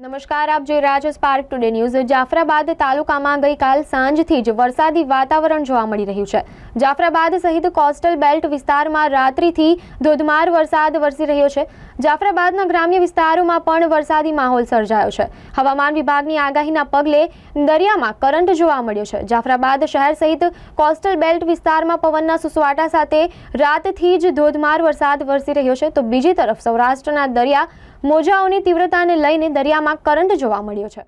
નમસ્કાર, આપ જોઈ રહ્યા છો સ્પાર્ક ટુડે ન્યૂઝ જાફરાબાદ તાલુકામાં ગઈકાલ સાંજથી જ વરસાદી વાતાવરણ જોવા મળી રહ્યું છે. જાફરાબાદ સહિત કોસ્ટલ બેલ્ટ વિસ્તારમાં રાત્રિથી ધોધમાર વરસાદ વરસી રહ્યો છે. જાફરાબાદના ગ્રામ્ય વિસ્તારોમાં પણ વરસાદી માહોલ સર્જાયો છે. હવામાન વિભાગની આગાહીના પગલે દરિયામાં કરંટ જોવા મળ્યો છે. જાફરાબાદ શહેર સહિત કોસ્ટલ બેલ્ટ વિસ્તારમાં પવનના સુસવાટા સાથે રાતથી જ ધોધમાર વરસાદ વરસી રહ્યો છે. તો બીજી તરફ સૌરાષ્ટ્રના દરિયા મોજાઓની તીવ્રતાને લઈને દરિયામાં કરંટ જોવા મળ્યો છે.